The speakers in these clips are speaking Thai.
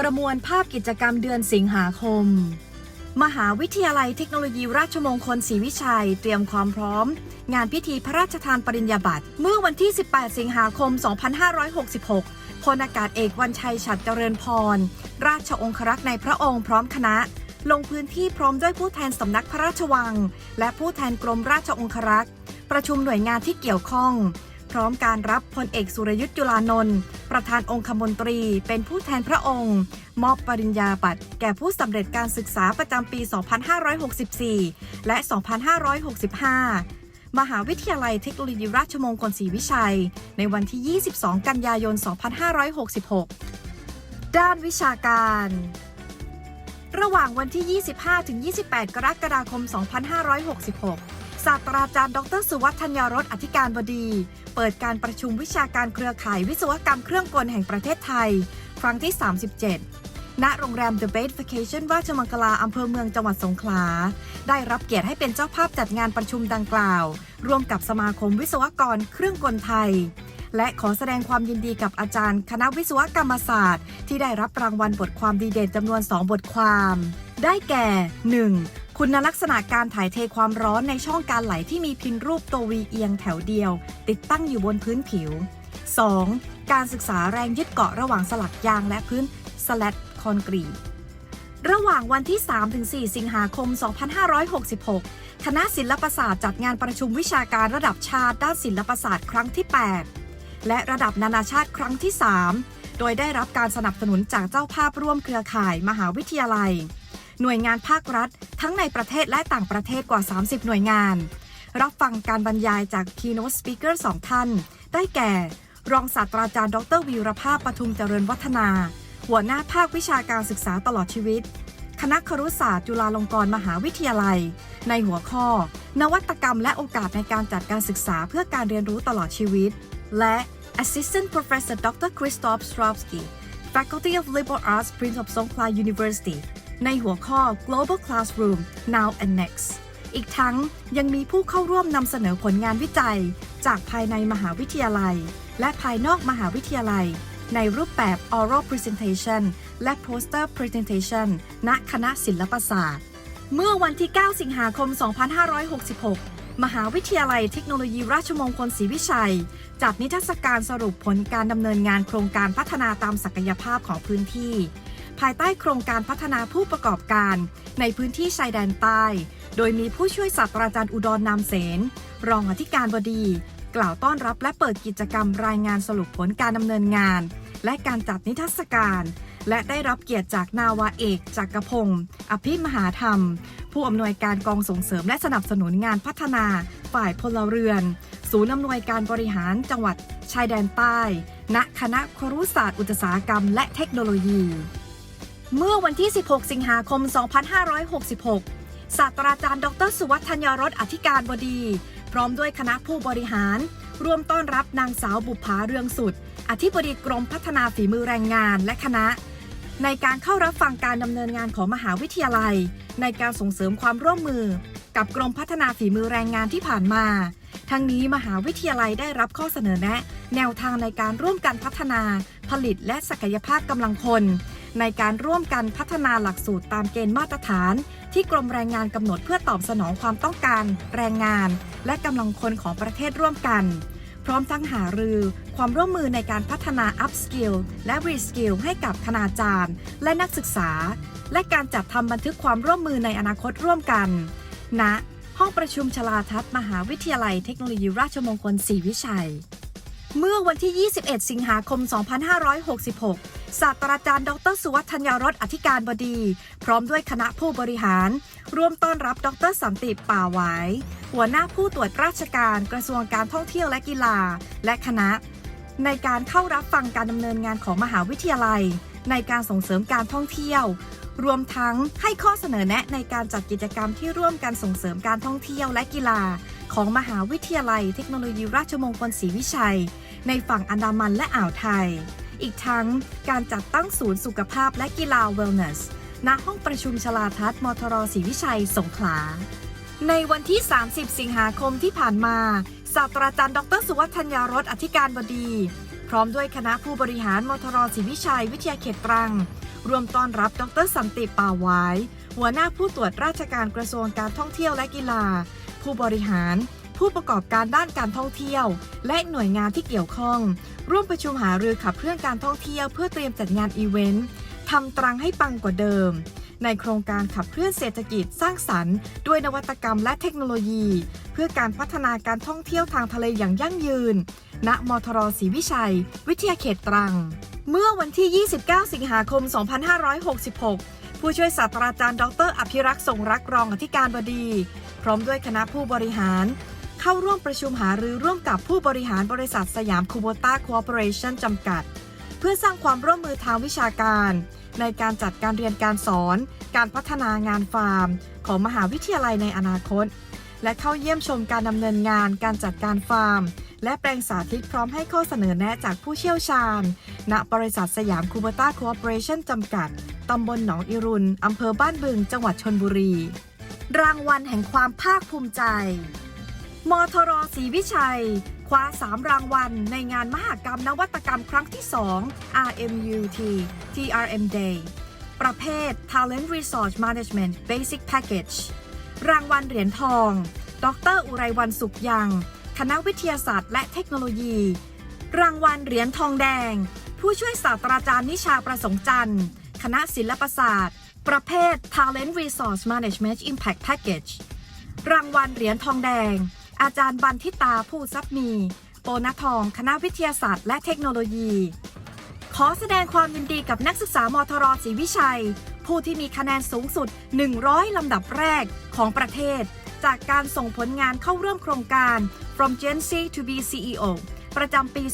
ประมวลภาพกิจกรรมเดือนสิงหาคม มหาวิทยาลัยเทคโนโลยีราชมงคลศรีวิชัย เตรียมความพร้อม งานพิธีพระราชทานปริญญาบัตร เมื่อวันที่ 18 สิงหาคม 2566 พลอากาศเอกวันชัยฉัตรเจริญพร ราชองครักษ์ในพระองค์พร้อมคณะ ลงพื้นที่พร้อมด้วยผู้แทนสำนักพระราชวัง และผู้แทนกรมราชองครักษ์ประชุมหน่วยงานที่เกี่ยวข้อง พร้อมการรับพลเอกสุรยุทธ์จุลานนท์ประธานองคมนตรีเป็นผู้แทนพระองค์ มอบปริญญาบัตรแก่ผู้สำเร็จการศึกษาประจำปี 2564 และ 2565มหาวิทยาลัยเทคโนโลยีราชมงคลศรีวิชัย ในวันที่ 22 กันยายน 2566 ด้านวิชาการ ระหว่างวันที่ 25-28 กรกฎาคม 2566 ศาสตราจารย์ ดร สุวัฒน์ธัญรสอธิการบดี เปิดการประชุมวิชาการเครือข่ายวิศวกรรมเครื่องกลแห่งประเทศไทย ครั้งที่ 37 ณ โรงแรม The Bait Vacation ราชมังคลา อำเภอเมืองจังหวัดสงขลา ได้รับเกียรติให้เป็นเจ้าภาพจัดงานประชุมดังกล่าว ร่วมกับสมาคมวิศวกรเครื่องกลไทย และขอแสดงความยินดีกับอาจารย์ คณะวิศวกรรมศาสตร์ ที่ได้รับรางวัลบทความดีเด่นจำนวน 2 บทความ ได้แก่ 1. คุณลักษณะการถ่ายเทความร้อนในช่องการไหลที่มีพินรูปตัววีเอียงแถวเดียว ติดตั้งอยู่บนพื้นผิว 2. การศึกษาแรงยึดเกาะระหว่างสลักยางและพื้นสแลตคอนกรีตระหว่างวันที่ 3-4 สิงหาคม 2566 คณะศิลปศาสตร์จัดงานประชุมวิชาการระดับชาติด้านศิลปศาสตร์ครั้งที่ 8 และระดับนานาชาติครั้งที่ 3 โดยได้รับการสนับสนุนจากเจ้าภาพร่วมเครือข่ายมหาวิทยาลัย หน่วยงานภาครัฐ ทั้งในประเทศและต่างประเทศกว่า 30 หน่วยงาน รับฟังการบรรยายจาก keynote speaker สองท่าน ได้แก่ รองศาสตราจารย์ ดรวีรภาพปทุมเจริญวัฒนา หัวหน้าภาควิชาการศึกษาตลอดชีวิต คณะครุศาสตร์จุฬาลงกรณ์มหาวิทยาลัย ในหัวข้อ นวัตกรรมและโอกาสในการจัดการศึกษาเพื่อการเรียนรู้ตลอดชีวิต และ Assistant Professor Dr. Christoph Strovsky Faculty of Liberal Arts Prince of Songkhla University ในหัวข้อ Global Classroom Now and Next อีกทั้งยังมีผู้เข้าร่วมนำเสนอผลงานวิจัย จากภายในมหาวิทยาลัย และภายนอกมหาวิทยาลัย ในรูปแบบ oral presentation และ poster presentation ณคณะศิลปศาสตร์ เมื่อวันที่ 9 สิงหาคม 2566มหาวิทยาลัยเทคโนโลยีราชมงคลศรีวิชัย จัดนิทรรศการสรุปผลการดำเนินงานโครงการพัฒนาตามศักยภาพของพื้นที่ ภายใต้โครงการพัฒนาผู้ประกอบการในพื้นที่ชายแดนใต้ โดยมีผู้ช่วยศาสตราจารย์อุดรนามเสน รองอธิการบดี กล่าวต้อนรับและเปิดกิจกรรมรายงานสรุปผลการดำเนินงาน และการจัดนิทรรศการ และได้รับเกียรติจากนาวาเอกจักรพงศ์อภิมหาธรรม ผู้อำนวยการกองส่งเสริมและสนับสนุนงานพัฒนา ฝ่ายพลเรือน ศูนย์อำนวยการบริหารจังหวัดชายแดนใต้ ณ คณะครุศาสตร์อุตสาหกรรม และเทคโนโลยี เมื่อวันที่ 16 สิงหาคม 2566 ศาสตราจารย์ดรสุวัฒน์ธัญรสอธิการบดี พร้อมด้วยคณะผู้บริหาร ร่วมต้อนรับนางสาวบุภาเรืองสุด อธิบดีกรมพัฒนาฝีมือแรงงานและคณะ ในการเข้ารับฟังการดำเนินงานของมหาวิทยาลัย ในการส่งเสริมความร่วมมือ กับกรมพัฒนาฝีมือแรงงานที่ผ่านมา ทั้งนี้มหาวิทยาลัยได้รับข้อเสนอแนะ แนวทางในการร่วมกันพัฒนา ผลิตและศักยภาพกำลังคน ในการร่วมกันพัฒนาหลักสูตรตามเกณฑ์มาตรฐาน ที่กรมแรงงานกำหนดเพื่อตอบสนองความต้องการ แรงงาน และกำลังคนของประเทศร่วมกัน พร้อมทั้งหารือ ความร่วมมือในการพัฒนา upskill และ reskill ให้กับคณาจารย์ และนักศึกษา และการจัดทำบันทึกความร่วมมือในอนาคตร่วมกันณห้องประชุมชลาทัศน์มหาวิทยาลัยเทคโนโลยีราชมงคลศรีวิชัย เมื่อวันที่ 21 สิงหาคม 2566 ศาสตราจารย์ ดร สุวัฒน์ธัญรสอธิการบดี พร้อมด้วยคณะผู้บริหาร ร่วมต้อนรับ ดร สันติป่าหวายหัวหน้าผู้ตรวจราชการกระทรวงการท่องเที่ยวและกีฬา และคณะ ในการเข้ารับฟังการดำเนินงานของมหาวิทยาลัย ในการส่งเสริมการท่องเที่ยว รวมทั้งให้ข้อเสนอแนะในการจัดกิจกรรมที่ร่วมกันส่งเสริมการท่องเที่ยวและกีฬา ของมหาวิทยาลัย เทคโนโลยีราชมงคลศรีวิชัย ในฝั่งอันดามันและอ่าวไทย อีกทั้งการจัดตั้งศูนย์สุขภาพและกีฬา Wellness ณห้องประชุมชลาทัศน์มทรศรีวิชัยสงขลา ในวันที่ 30 สิงหาคมที่ผ่านมา ศาสตราจารย์ ดร สุวัฒน์ธัญญารสอธิการบดี พร้อมด้วยคณะผู้บริหารมทรศรีวิชัย วิทยาเขตตรังรวมต้อนรับดรสันติป่าวายหัวหน้าผู้ตรวจราชการกระทรวงการท่องเที่ยวและกีฬา ผู้บริหาร ผู้ประกอบการด้านการท่องเที่ยว และหน่วยงานที่เกี่ยวข้อง ร่วมประชุมหารือขับเคลื่อนการท่องเที่ยวเพื่อเตรียมจัดงานอีเวนต์ทำตรังให้ปังกว่าเดิม ในโครงการขับเคลื่อนเศรษฐกิจสร้างสรรค์ ด้วยนวัตกรรมและเทคโนโลยี เพื่อการพัฒนาการท่องเที่ยวทางทะเลอย่างยั่งยืน ณ มทรศรีวิชัย วิทยาเขตตรัง เมื่อวันที่ 29 สิงหาคม 2566ผู้ช่วยศาสตราจารย์ ดร อภิรักษ์ทรงรักรองอธิการบดี พร้อมด้วยคณะผู้บริหาร เข้าร่วมประชุมหารือร่วมกับผู้บริหารบริษัทสยามคูโบต้าคอร์ปอเรชั่นจำกัด เพื่อสร้างความร่วมมือทางวิชาการ ในการจัดการเรียนการสอน การพัฒนางานฟาร์ม ของมหาวิทยาลัยในอนาคต และเข้าเยี่ยมชมการดำเนินงานการจัดการฟาร์ม และแปลงสาธิตพร้อมให้ข้อเสนอแนะจากผู้เชี่ยวชาญ ณบริษัทสยามคูเบต้าคอร์ปอเรชั่นจำกัดตำบลหนองอิรุนอำเภอบ้านบึง จังหวัดชนบุรี รางวัลแห่งความภาคภูมิใจ มทรศรีวิชัย คว้า 3 รางวัล ในงานมหกรรมนวัตกรรมครั้งที่ 2 RMUT TRM Day ประเภท Talent Resource Management Basic Package รางวัลเหรียญทอง ดร อุไรวันสุขยัง คณะวิทยาศาสตร์และเทคโนโลยี รางวัลเหรียญทองแดง ผู้ช่วยศาสตราจารย์นิชาประสงค์จันทร์ คณะศิลปศาสตร์ ประเภท Talent Resource Management Impact Package รางวัลเหรียญทองแดง อาจารย์บันทิตาผู้ซับมี โปนทอง คณะวิทยาศาสตร์และเทคโนโลยี ขอแสดงความยินดีกับนักศึกษามทรศรีวิชัย ผู้ที่มีคะแนนสูงสุด 100 ลำดับแรกของประเทศ จากการส่งผลงานเข้าร่วมโครงการ From Gen Z to be CEO ประจำปี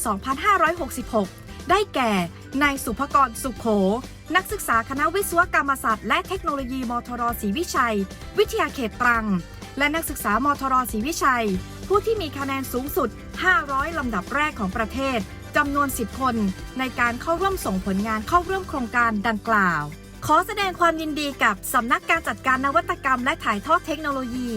2566 ได้แก่ นายสุภกรสุขโข นักศึกษาคณะวิศวกรรมศาสตร์และเทคโนโลยีมทรศรีวิชัย วิทยาเขตตรัง และนักศึกษามทรศรีวิชัย ผู้ที่มีคะแนนสูงสุด 500 ลำดับแรกของประเทศจำนวน 10 คน ในการเข้าร่วมส่งผลงานเข้าร่วมโครงการดังกล่าว ขอแสดงความยินดีกับสำนักการจัดการนวัตกรรมและถ่ายทอดเทคโนโลยี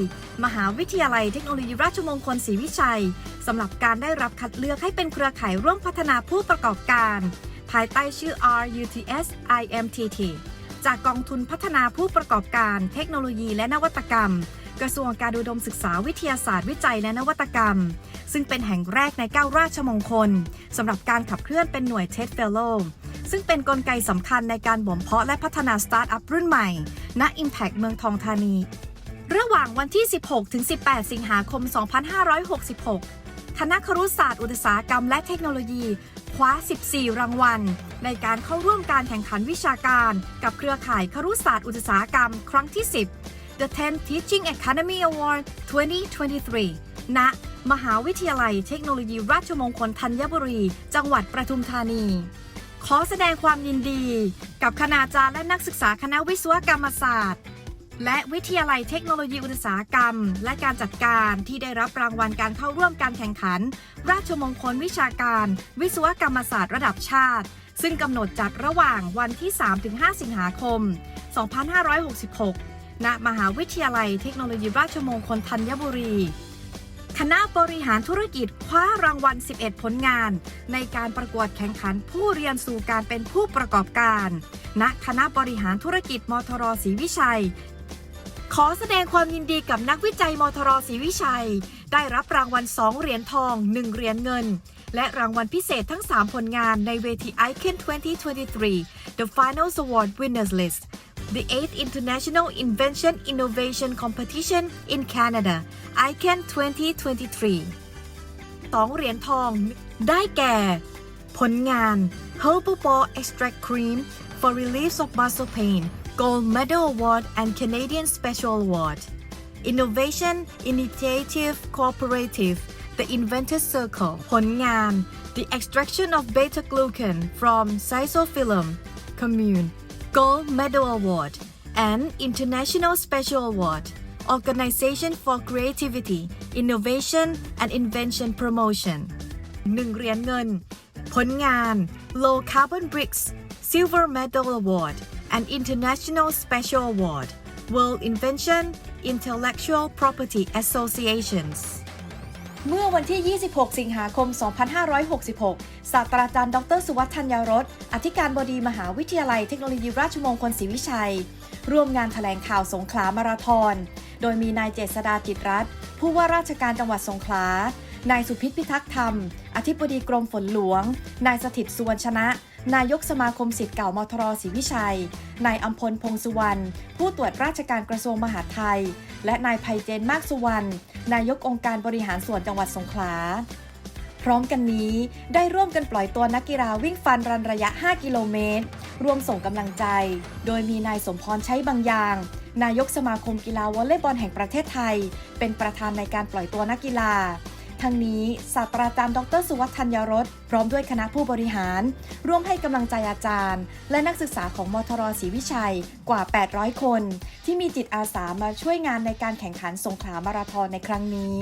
มหาวิทยาลัยเทคโนโลยีราชมงคลศรีวิชัยสำหรับการได้รับคัดเลือกให้เป็นเครือข่ายร่วมพัฒนาผู้ประกอบการ ภายใต้ชื่อ RUTS IMTT จากกองทุนพัฒนาผู้ประกอบการเทคโนโลยีและนวัตกรรม กระทรวงการอุดมศึกษาวิทยาศาสตร์วิจัยและนวัตกรรม ซึ่งเป็นแห่งแรกในเก้าราชมงคลสำหรับการขับเคลื่อนเป็นหน่วย TED Fellow ซึ่งเป็นนกลไกสำคัญในการบ่มเพาะและพัฒนาสตาร์ทอัพรุ่นใหม่ ณ Impact เมืองทองธานี ระหว่างวันที่ 16 ถึง 18 สิงหาคม 2566 คณะครุศาสตร์อุตสาหกรรมและเทคโนโลยี คว้า 14 รางวัล ในการเข้าร่วมการแข่งขันวิชาการ กับเครือข่ายครุศาสตร์อุตสาหกรรม ครั้งที่ 10 The 10 Teaching Academy Award 2023 ณ มหาวิทยาลัยเทคโนโลยีราชมงคลธัญบุรี จังหวัดประทุมธานี ขอแสดงความยินดี กับคณาจารย์และนักศึกษาคณะวิศวกรรมศาสตร์และวิทยาลัยเทคโนโลยีอุตสาหกรรม และการจัดการที่ได้รับรางวัลการเข้าร่วมการแข่งขัน ราชมงคลวิชาการ วิศวกรรมศาสตร์ระดับชาติ ซึ่งกำหนดจัดระหว่างวันที่ 3-5 สิงหาคม 2566 ณมหาวิทยาลัยเทคโนโลยีราชมงคลธัญบุรี คณะบริหารธุรกิจคว้ารางวัล 11 ผลงาน ในการประกวดแข่งขันผู้เรียนสู่การเป็นผู้ประกอบการ ณ คณะบริหารธุรกิจมทรศรีวิชัย ขอแสดงความยินดีกับนักวิจัยมทรศรีวิชัย ได้รับรางวัล 2 เหรียญทอง 1 เหรียญเงินและรางวัลพิเศษทั้ง 3 ผลงานในเวที ICANN 2023 The Finals Award Winners List The 8th International Invention Innovation Competition in Canada ICANN 2023 2 เหรียญทอง ได้แก่ ผลงาน Herbal Ball Extract Cream for Relief of Muscle Pain Gold Medal Award and Canadian Special Award Innovation Initiative Cooperative The Inventor Circle ผลงาน The Extraction of Beta Glucan from Sisophyllum Commune Gold Medal Award and International Special Award Organization for Creativity Innovation and Invention Promotion 1 เหรียญเงิน ผลงาน Low Carbon Bricks Silver Medal Award and International Special Award World Invention Intellectual Property Associations เมื่อวันที่ 26 สิงหาคม 2566 ศาสตราจารย์ ดร สุวัฒน์ธัญรสอธิการบดีมหาวิทยาลัยเทคโนโลยีราชมงคลศรีวิชัย ร่วมงานถแถลงข่าวสงขลามาราธอน โดยมีนายเจษดาจิตรัตน์ผู้ว่าราชการจังหวัดสงขลา นายสุพิษพิทักษ์ธรรม อธิบดีกรมฝนหลวง นายสถิตสุวรรณชนะ นายกสมาคมสิทธิ์เก่ามทรศรีวิชัย นายอัมพลพงษ์สุวรรณ ผู้ตรวจราชการกระทรวงมหาดไทย และนายไพเจนมากสุวรรณ นายกองค์การบริหารส่วนจังหวัดสงขลา พร้อมกันนี้ได้ร่วมกันปล่อยตัวนักกีฬาวิ่งฟันรันระยะ 5 กิโลเมตร ร่วมส่งกำลังใจ โดยมีนายสมพรใช้บางอย่าง นายกสมาคมกีฬาวอลเลย์บอลแห่งประเทศไทย เป็นประธานในการปล่อยตัวนักกีฬา ทั้งนี้ศาสตราจารย์ดรสุวัฒน์ธัญรสพร้อมด้วยคณะผู้บริหาร ร่วมให้กำลังใจอาจารย์ และนักศึกษาของมทรศรีวิชัยกว่า 800 คน ที่มีจิตอาสามาช่วยงานในการแข่งขันสงขลามาราธอนในครั้งนี้